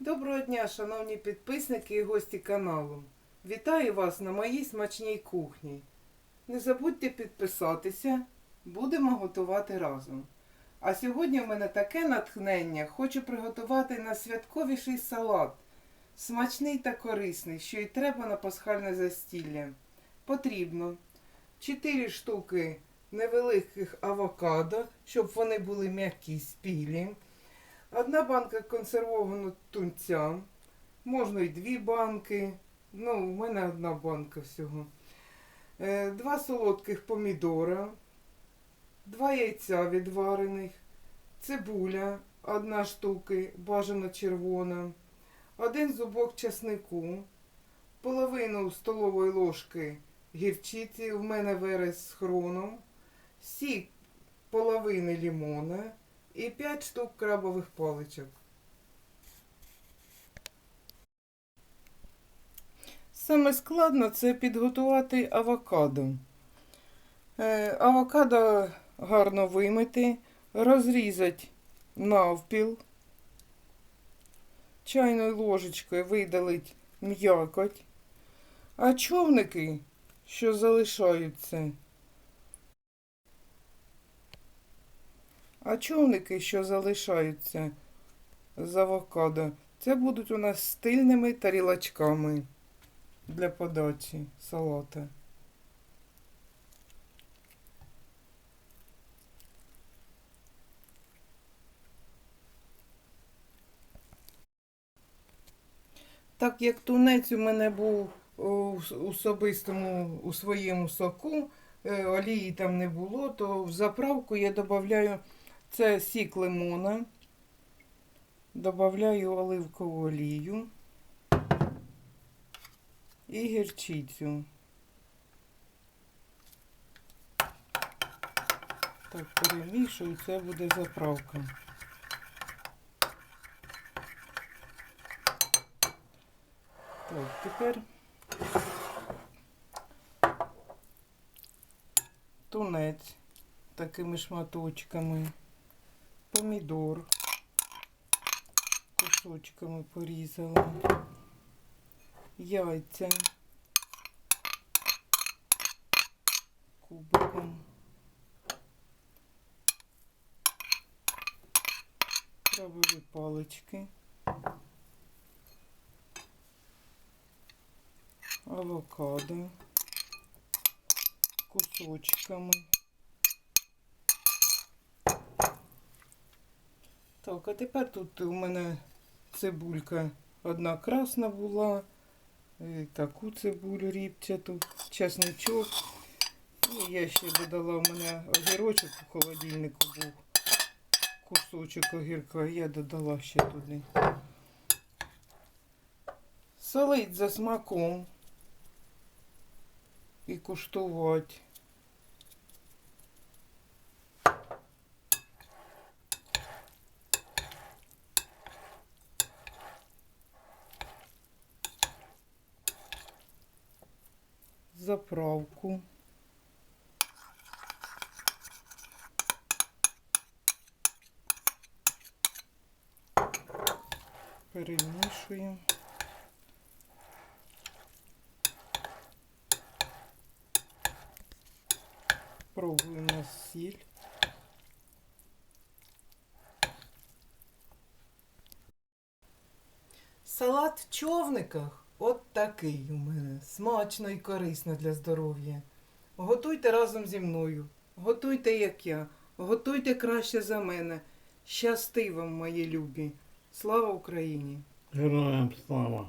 Доброго дня, шановні підписники і гості каналу. Вітаю вас на моїй смачній кухні. Не забудьте підписатися, будемо готувати разом. А сьогодні в мене таке натхнення. Хочу приготувати на святковіший салат. Смачний та корисний, що й треба на пасхальне застілля. Потрібно 4 штуки невеликих авокадо, щоб вони були м'які спілі. Одна банка консервованого тунця. Можна і дві банки. Ну, у мене одна банка всього. Е, Два солодких помідора, два яйця відварених, цибуля, одна штуки, бажано червона, один зубок часнику, половину столової ложки гірчиці, в мене верес з хроном, сік половини лимона і 5 штук крабових паличок. Саме складно це підготувати авокадо. Е, авокадо гарно вимити, розрізати навпіл, чайною ложечкою видалити м'якоть, а човники, що залишаються, А човники, що залишаються з авокадо, це будуть у нас стильними тарілочками для подачі салата. Так як тунець у мене був у особистому у своєму соку, е, олії там не було, то в заправку я додаю це сік лимона, додаю оливкову олію і гірчицю. Так, перемішую, це буде заправка. Так, тепер тунець такими шматочками, помідор. Кусочками порізала, яйця. Кубиком, крабові палички, авокадо. Кусочками. Так, а тепер тут у мене цибулька одна красна була, і таку цибулю ріпчату, чесничок. І я ще додала, у мене огірочок у холодильнику був. Кусочок огірка, я додала ще туди. Солить за смаком і куштувати. заправку. Перемішуємо. Пробуємо на сіль. Салат в човниках От такий у мене. Смачно і корисно для здоров'я. Готуйте разом зі мною. Готуйте, як я. Готуйте краще за мене. Щасти вам, мої любі. Слава Україні! Героям слава!